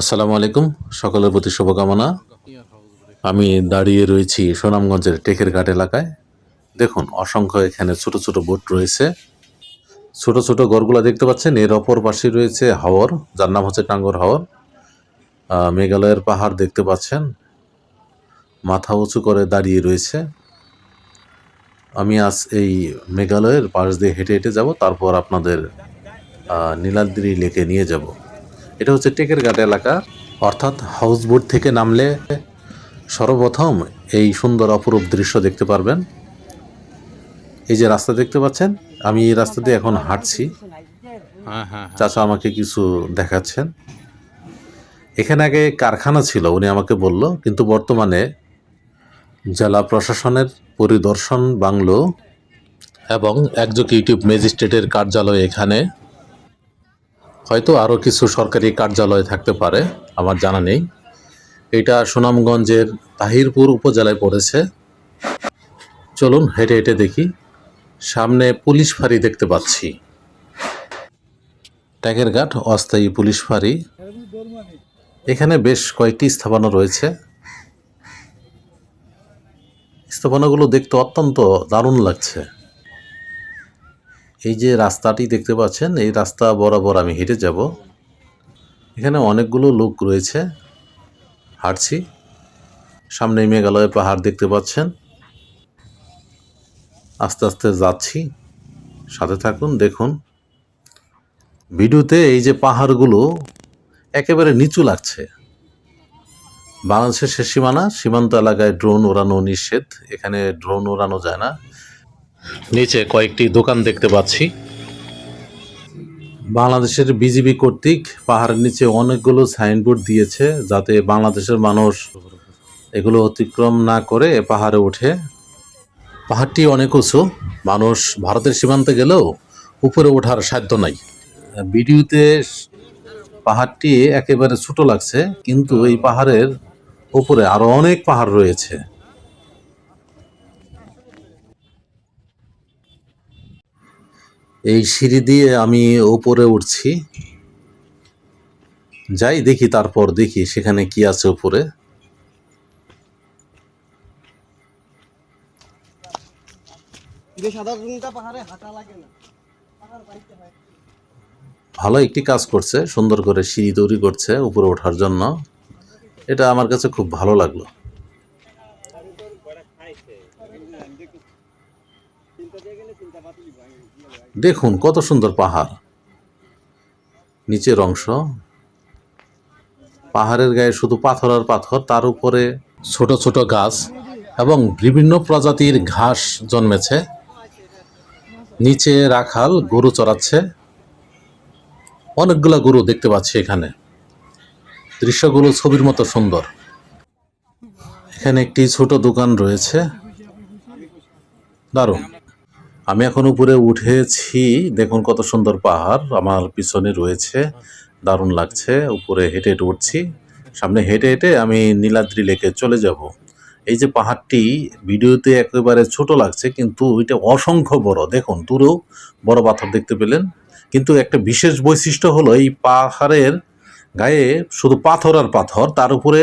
আসসালামু আলাইকুম। সকলের প্রতি শুভকামনা। আমি দাঁড়িয়ে রয়েছি সুনামগঞ্জের টেকের ঘাট এলাকায়। দেখুন, অসংখ্য এখানে ছোট ছোট বোট রয়েছে। ছোট ছোট গড়গুলো দেখতে পাচ্ছেন। এর অপর পাশে রয়েছে হাওর, যার নাম হচ্ছে টাঙ্গর হাওর। মেঘালয়ের পাহাড় দেখতে পাচ্ছেন। মাথা উঁচু করে দাঁড়িয়ে রয়েছে। আমি আজ এই মেঘালয়ের পাশ দিয়ে হেঁটে হেঁটে যাব, তারপর আপনাদের নীলাদ্রি লেকে নিয়ে যাব। এটা হচ্ছে টেকের ঘাট এলাকা অর্থাৎ হাউস বোট থেকে নামলে সর্বপ্রথম এই সুন্দর অপরূপ দৃশ্য দেখতে পারবেন। এই যে রাস্তা দেখতে পাচ্ছেন আমি এই রাস্তা দিয়ে এখন হাঁটছি। হ্যাঁ হ্যাঁ চাচা আমাকে কিছু দেখাচ্ছেন। এখানে আগে কারখানা ছিল উনি আমাকে বলল কিন্তু বর্তমানে জেলা প্রশাসনের পরিদর্শন বাংলো এবং এক্সিকিউটিভ ম্যাজিস্ট্রেটের কার্যালয় এখানে হয়তো আরও কিছু সরকারি কার্যালয় থাকতে পারে, আমার জানা নেই। এটা সুনামগঞ্জের তাহিরপুর উপজেলায় পড়েছে। চলুন হেঁটে হেঁটে দেখি। সামনে পুলিশ ফাঁড়ি দেখতে পাচ্ছি। ট্যাগের ঘাট, অস্থায়ী পুলিশ ফাঁড়ি। এখানে বেশ কয়েকটি স্থাপনা রয়েছে। স্থাপনাগুলো দেখতে অত্যন্ত দারুণ লাগছে। এই যে রাস্তাটি দেখতে পাচ্ছেন, এই রাস্তা বরাবর আমি হেঁটে যাব। এখানে অনেকগুলো লোক রয়েছে, হাঁটছি। সামনে মেঘালয় পাহাড় দেখতে পাচ্ছেন। আস্তে আস্তে যাচ্ছি। সাথে থাকুন, দেখুন। ভিডিওতে এই যে পাহাড়গুলো একেবারে নিচু লাগছে। বাংলাদেশের শেষ সীমানা, সীমান্ত এলাকায় ড্রোন ওড়ানো নিষেধ। এখানে ড্রোন ওড়ানো যায় না। নিচে কয়েকটি দোকান দেখতে পাচ্ছি। বাংলাদেশের বিজিবি কর্তৃক পাহাড়ের নিচে অনেকগুলো সাইনবোর্ড দিয়েছে যাতে বাংলাদেশের মানুষ এগুলো অতিক্রম না করে পাহাড়ে ওঠে। পাহাড়টি অনেক উঁচু, মানুষ ভারতের সীমান্তে গেলেও উপরে ওঠার সাধ্য নাই। ভিডিওতে পাহাড়টি একেবারে ছোট লাগছে, কিন্তু এই পাহাড়ের উপরে আরও অনেক পাহাড় রয়েছে। এই সিঁড়ি দিয়ে আমি উপরে উঠছি। যাই দেখি তারপর দেখি সেখানে কি আছে উপরে। ভালো একটি কাজ করছে সুন্দর করে সিঁড়ি তৈরি করছে উপরে ওঠার জন্য। এটা আমার কাছে খুব ভালো লাগল। দেখুন কত সুন্দর পাহাড়। নিচের অংশ। পাহাড়ের গায়ে শুধু পাথর আর পাথর, তার উপরে ছোট ছোট গাছ এবং বিভিন্ন প্রজাতির ঘাস জন্মেছে। নিচে রাখাল গরু চড়াচ্ছে। অনেকগুলা গরু দেখতে পাচ্ছি এখানে। দৃশ্যগুলো ছবির মতো সুন্দর। এখানে একটি ছোট দোকান রয়েছে। দারুণ। আমি এখন উপরে উঠেছি, দেখুন কত সুন্দর পাহাড়, আমার পিছনে রয়েছে, দারুণ লাগছে, উপরে হেঁটে হেঁটে উঠছি, সামনে হেঁটে হেঁটে আমি নীলাদ্রি লেকে চলে যাব। এই যে পাহাড়টি ভিডিওতে একেবারে ছোট লাগছে, কিন্তু এটা অসংখ্য বড়, দেখুন, দূরেও বড় পাথর দেখতে পেলেন, কিন্তু একটা বিশেষ বৈশিষ্ট্য হলো এই পাহাড়ের গায়ে শুধু পাথর আর পাথর, তার উপরে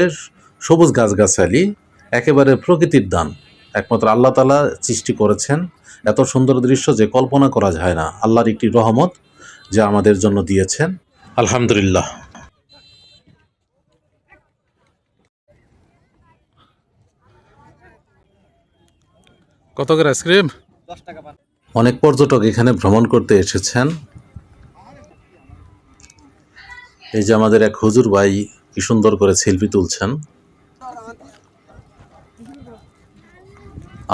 সবুজ গাছগাছালি, একেবারে প্রকৃতির দান, একমাত্র আল্লাহ তালা সৃষ্টি করেছেন। এত সুন্দর দৃশ্য যে কল্পনা করা যায় না। আল্লাহর একটি রহমত যা আমাদের জন্য দিয়েছেন। আলহামদুলিল্লাহ। কত করে আইসক্রিম? অনেক পর্যটক এখানে ভ্রমণ করতে এসেছেন। এই যে আমাদের এক হুজুর ভাই কি সুন্দর করে সেলফি তুলছেন।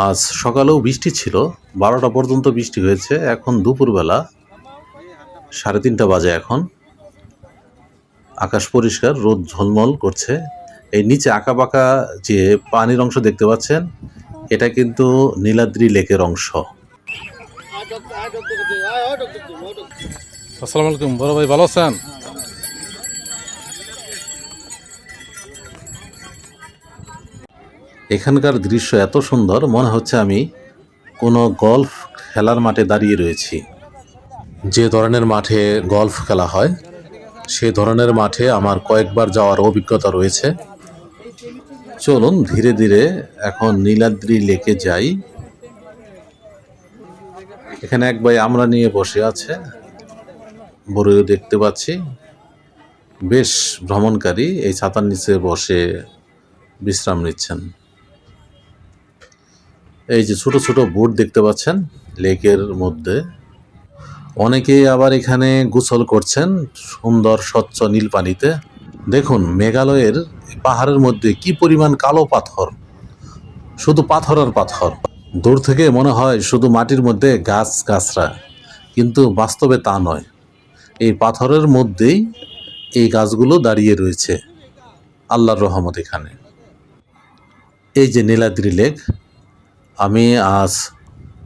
আজ সকালেও বৃষ্টি ছিল, বারোটা পর্যন্ত বৃষ্টি হয়েছে, এখন দুপুরবেলা সাড়ে তিনটা বাজে এখন। আকাশ পরিষ্কার, রোদ ঝলমল করছে। এই নিচে আঁকা বাঁকা যে পানির অংশ দেখতে পাচ্ছেন, এটা কিন্তু নীলাদ্রি লেকের অংশ। আসসালামু আলাইকুম, বড় ভাই ভালো আছেন? এখানকার দৃশ্য এত সুন্দর, মনে হচ্ছে আমি কোনো গল্ফ খেলার মাঠে দাঁড়িয়ে রয়েছি। যে ধরনের মাঠে গল্ফ খেলা হয়, সে ধরনের মাঠে আমার কয়েকবার যাওয়ার অভিজ্ঞতা রয়েছে। চলুন ধীরে ধীরে এখন নীলাদ্রি লেকে যাই। এখানে এক ভাই আমরা নিয়ে বসে আছে, বড়ইও দেখতে পাচ্ছি। বেশ ভ্রমণকারী, এই ছাতার নিচে বসে বিশ্রাম নিচ্ছেন। এই যে ছোট ছোট বোট দেখতে পাচ্ছেন, লেকের মধ্যে। অনেকেই আবার এখানে গোসল করছেন সুন্দর, স্বচ্ছ নীল পানিতে। দেখুন, মেঘালয়ের পাহাড়ের মধ্যে কি পরিমাণ কালো পাথর। শুধু পাথর আর পাথর। দূর থেকে মনে হয় শুধু মাটির মধ্যে গাছ গাছরা, কিন্তু বাস্তবে তা নয়। এই পাথরের মধ্যেই এই গাছগুলো দাঁড়িয়ে রয়েছে। আল্লাহর রহমত এখানে। এই যে নীলাদ্রি লেক আমি আজ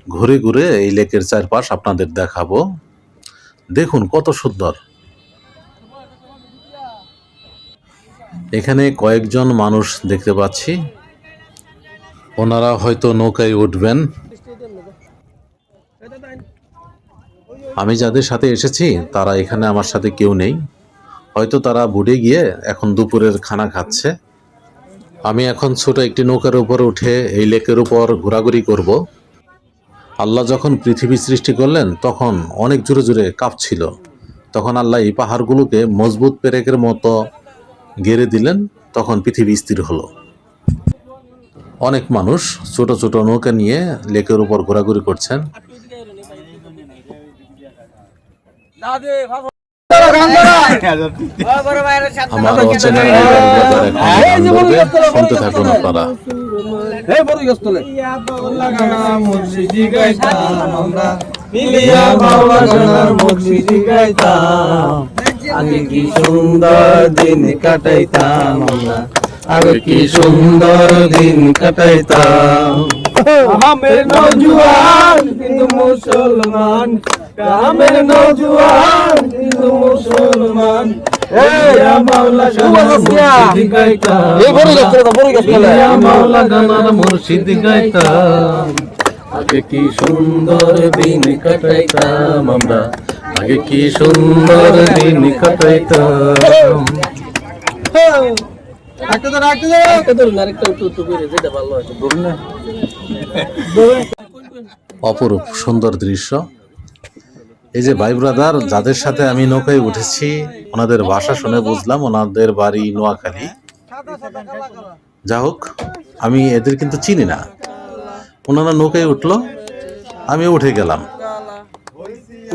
ঘুরে ঘুরে এই লেকের চারপাশ আপনাদের দেখাবো। দেখুন কত সুন্দর। এখানে কয়েকজন মানুষ দেখতে পাচ্ছি। ওনারা হয়তো নৌকায় উঠবেন। আমি যাদের সাথে এসেছি, তারা এখানে আমার সাথে কেউ নেই। হয়তো তারা বুড়ে গিয়ে এখন দুপুরের খানা খাচ্ছে। আমি এখন ছোট একটি নৌকার উপর উঠে এই লেকের উপর ঘোরাঘুরি করব। আল্লাহ যখন পৃথিবী সৃষ্টি করলেন, তখন অনেক জোরে জোরে কাঁপছিল। তখন আল্লাহ এই পাহাড়গুলোকে মজবুত পেরেকের মতো গেড়ে দিলেন, তখন পৃথিবী স্থির হলো। অনেক মানুষ ছোট ছোট নৌকা নিয়ে লেকের উপর ঘোরাঘুরি করছেন। আমার শুনতে থাকুন আপনারা আগে কি সুন্দর দিন কাটাইতাম আগে কি সুন্দর দিন কাটাইতাম নজুয়ান কিন্তু মুসলমান আমের নজুয়ান কিন্তু মুসলমান। মুর্শিদ আগে কি সুন্দর দিন কাটাইতাম আমরা? আগে কি সুন্দর দিন কাটাইতাম? অপরূপ সুন্দর দৃশ্য। এই যে ভাই ব্রাদার যাদের সাথে আমি নৌকায় উঠেছি, ওনাদের ভাষা শুনে বুঝলাম, ওনাদের বাড়ি নোয়াখালী। যা হোক, আমি এদের কিন্তু চিনি না। ওনারা নৌকায় উঠল, আমি উঠে গেলাম।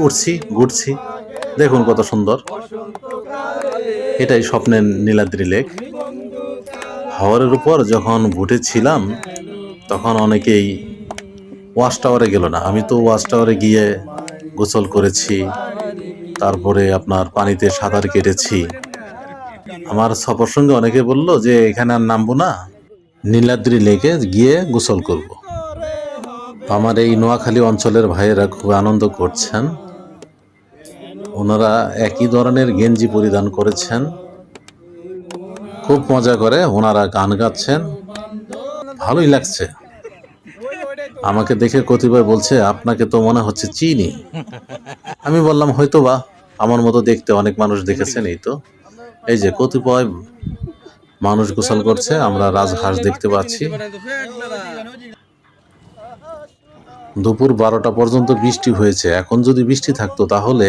উঠছি, ঘুরছি। দেখুন কত সুন্দর। এটাই স্বপ্নের নীলাদ্রি লেক। হাওয়ারের উপর যখন ভুটে ছিলাম তখন অনেকেই ওয়াশ টাওয়ারে গেল না। আমি তো ওয়াশ টাওয়ারে গিয়ে গোসল করেছি, তারপরে আপনার পানিতে সাঁতার কেটেছি। আমার সফর সঙ্গে অনেকে বলল যে, এখানে আর নামবো না, নীলাদ্রি লেকে গিয়ে গোসল করব। আমার এই নোয়াখালী অঞ্চলের ভাইয়েরা খুব আনন্দ করছেন। ওনারা একই ধরনের গেঞ্জি পরিধান করেছেন। খুব মজা করে ওনারা গান গাচ্ছেন। ভালোই লাগছে। আমাকে দেখে কতিপয় বলছে, আপনাকে তো মনে হচ্ছে চিনি। আমি বললাম হয়তো বা আমার মতো দেখতে অনেক মানুষ দেখেছেন এই তো। এই যে কতিপয় মানুষ গোসল করছে, আমরা রাজহাঁস দেখতে পাচ্ছি। দুপুর বারোটা পর্যন্ত বৃষ্টি হয়েছে। এখন যদি বৃষ্টি থাকতো, তাহলে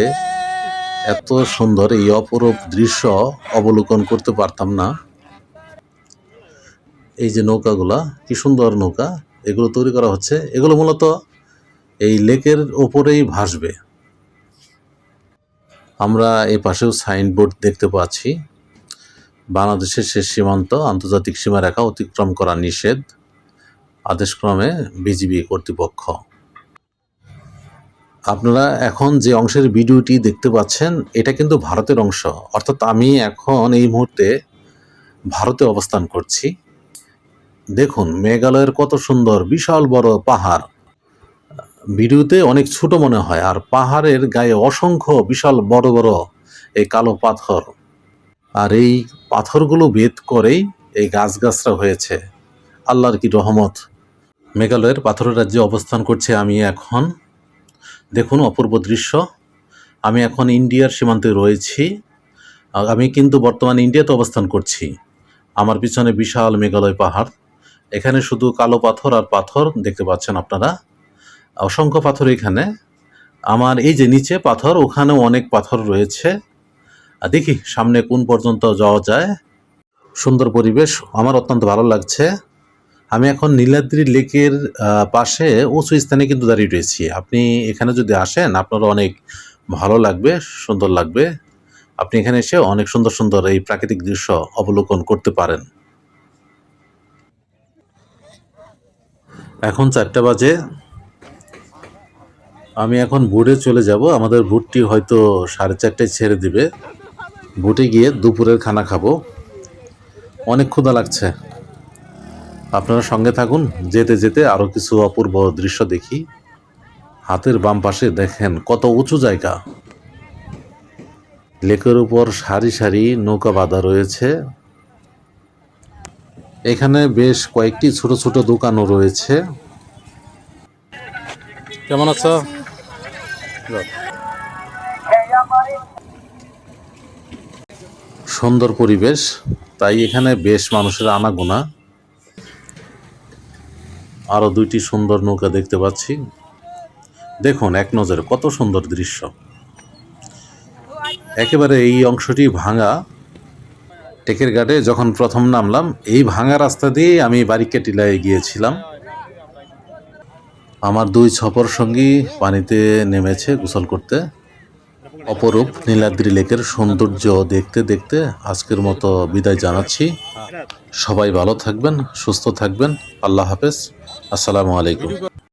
এত সুন্দর এই অপরূপ দৃশ্য অবলোকন করতে পারতাম না। এই যে নৌকাগুলা, কি সুন্দর নৌকা। এগুলো তৈরি করা হচ্ছে। এগুলো মূলত এই লেকের ওপরেই ভাসবে। আমরা এই পাশেও সাইনবোর্ড দেখতে পাচ্ছি। বাংলাদেশের শেষ সীমান্ত আন্তর্জাতিক সীমারেখা অতিক্রম করা নিষেধ। আদেশক্রমে বিজিবি কর্তৃপক্ষ। আপনারা এখন যে অংশের ভিডিওটি দেখতে পাচ্ছেন, এটা কিন্তু ভারতের অংশ। অর্থাৎ আমি এখন এই মুহূর্তে ভারতে অবস্থান করছি। দেখুন, মেঘালয়ের কত সুন্দর, বিশাল বড় পাহাড়। ভিডিওতে অনেক ছোট মনে হয়, আর পাহাড়ের গায়ে অসংখ্য বিশাল বড় বড় এই কালো পাথর। আর এই পাথরগুলো ভেদ করেই এই গাছগাছরা হয়েছে। আল্লাহর কি রহমত, মেঘালয়ের পাথরের রাজ্যে অবস্থান করছে আমি এখন। দেখুন, অপূর্ব দৃশ্য। আমি এখন ইন্ডিয়ার সীমান্তে রয়েছি। আমি কিন্তু বর্তমানে ইন্ডিয়াতে অবস্থান করছি। আমার পিছনে বিশাল মেঘালয় পাহাড়। এখানে শুধু কালো পাথর আর পাথর দেখতে পাচ্ছেন আপনারা। অসংখ্য পাথর এখানে। আমার এই যে নিচে পাথর, ওখানেও অনেক পাথর রয়েছে। আর দেখি, সামনে কোন পর্যন্ত যাওয়া যায়। সুন্দর পরিবেশ, আমার অত্যন্ত ভালো লাগছে। আমি এখন নীলাদ্রি লেকের পাশে উঁচু স্থানে কিন্তু দাঁড়িয়ে রয়েছি। আপনি এখানে যদি আসেন আপনার অনেক ভালো লাগবে, সুন্দর লাগবে। আপনি এখানে এসে অনেক সুন্দর সুন্দর এই প্রাকৃতিক দৃশ্য অবলোকন করতে পারেন। এখন চারটা বাজে। আমি এখন বোটে চলে যাব। আমাদের বুটটি হয়তো সাড়ে চারটায় ছেড়ে দিবে। বুটে গিয়ে দুপুরের খানা খাব। অনেক ক্ষুধা লাগছে। আপনারা সঙ্গে থাকুন। যেতে যেতে আরও কিছু অপূর্ব দৃশ্য দেখি। হাতের বাম পাশে দেখেন কত উঁচু জায়গা। লেকের উপর সারি সারি নৌকা বাঁধা রয়েছে। এখানে বেশ কয়েকটি ছোট ছোট দোকানও রয়েছে। কেমন আছো? সুন্দর পরিবেশ তাই এখানে বেশ মানুষের আনাগোনা। আরও দুইটি সুন্দর নৌকা দেখতে পাচ্ছি। দেখুন এক নজরে কত সুন্দর দৃশ্য। একেবারে এই অংশটি ভাঙা টেকের ঘাটে যখন প্রথম নামলাম, এই ভাঙা রাস্তা দিয়ে আমি বারিকা টিলায় গিয়েছিলাম। আমার দুই ছপর সঙ্গী পানিতে নেমেছে গোসল করতে। অপরূপ নীলাদ্রি লেকের সৌন্দর্য দেখতে দেখতে আজকের মতো বিদায় জানাচ্ছি। সবাই ভালো থাকবেন, সুস্থ থাকবেন। আল্লাহ হাফেজ। আসসালামু আলাইকুম।